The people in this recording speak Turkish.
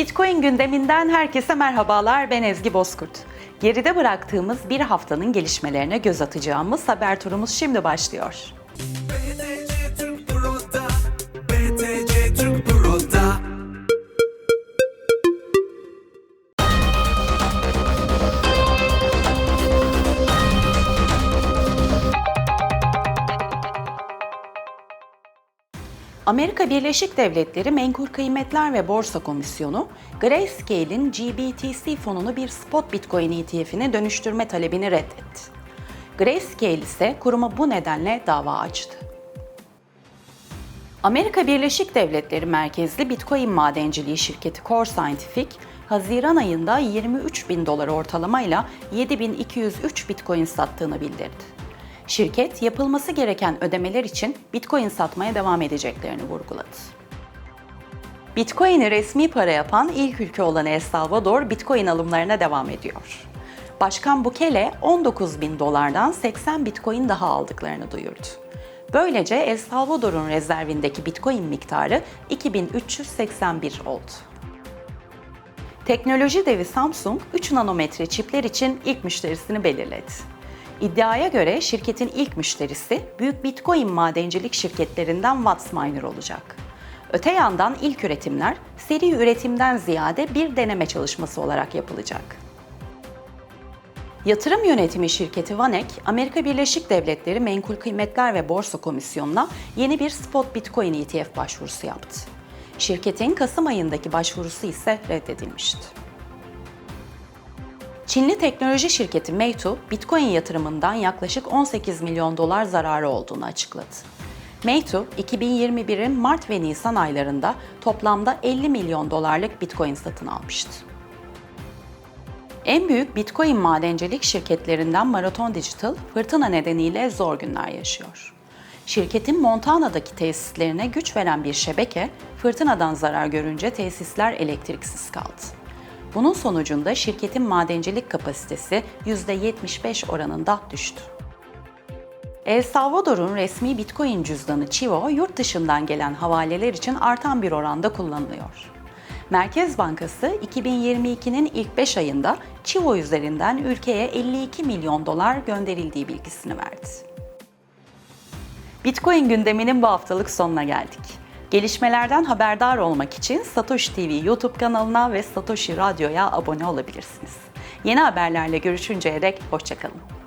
Bitcoin gündeminden herkese merhabalar. Ben Ezgi Bozkurt. Geride bıraktığımız bir haftanın gelişmelerine göz atacağımız haber turumuz şimdi başlıyor. BTC Amerika Birleşik Devletleri Menkul Kıymetler ve Borsa Komisyonu, Grayscale'in GBTC fonunu bir spot Bitcoin ETF'ine dönüştürme talebini reddetti. Grayscale ise kuruma bu nedenle dava açtı. Amerika Birleşik Devletleri merkezli Bitcoin madenciliği şirketi Core Scientific, Haziran ayında 23 bin dolar ortalamayla 7203 Bitcoin sattığını bildirdi. Şirket, yapılması gereken ödemeler için Bitcoin satmaya devam edeceklerini vurguladı. Bitcoin'i resmi para yapan ilk ülke olan El Salvador, Bitcoin alımlarına devam ediyor. Başkan Bukele 19 bin dolardan 80 Bitcoin daha aldıklarını duyurdu. Böylece El Salvador'un rezervindeki Bitcoin miktarı 2381 oldu. Teknoloji devi Samsung 3 nanometre çipler için ilk müşterisini belirledi. İddiaya göre şirketin ilk müşterisi büyük Bitcoin madencilik şirketlerinden Wattsminer olacak. Öte yandan ilk üretimler seri üretimden ziyade bir deneme çalışması olarak yapılacak. Yatırım yönetimi şirketi Vanek, Amerika Birleşik Devletleri Menkul Kıymetler ve Borsa Komisyonu'na yeni bir spot Bitcoin ETF başvurusu yaptı. Şirketin Kasım ayındaki başvurusu ise reddedilmişti. Çinli teknoloji şirketi Meitu, Bitcoin yatırımından yaklaşık 18 milyon dolar zararı olduğunu açıkladı. Meitu, 2021'in Mart ve Nisan aylarında toplamda 50 milyon dolarlık Bitcoin satın almıştı. En büyük Bitcoin madencilik şirketlerinden Marathon Digital, fırtına nedeniyle zor günler yaşıyor. Şirketin Montana'daki tesislerine güç veren bir şebeke, fırtınadan zarar görünce tesisler elektriksiz kaldı. Bunun sonucunda şirketin madencilik kapasitesi %75 oranında düştü. El Salvador'un resmi Bitcoin cüzdanı Chivo, yurt dışından gelen havaleler için artan bir oranda kullanılıyor. Merkez Bankası 2022'nin ilk 5 ayında Chivo üzerinden ülkeye 52 milyon dolar gönderildiği bilgisini verdi. Bitcoin gündeminin bu haftalık sonuna geldik. Gelişmelerden haberdar olmak için Satoshi TV YouTube kanalına ve Satoshi Radyo'ya abone olabilirsiniz. Yeni haberlerle görüşünceye dek hoşçakalın.